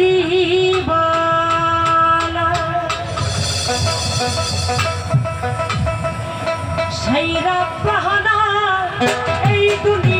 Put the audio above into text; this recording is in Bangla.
দিবালা। সাইরা পাহানা এই দুনিয়া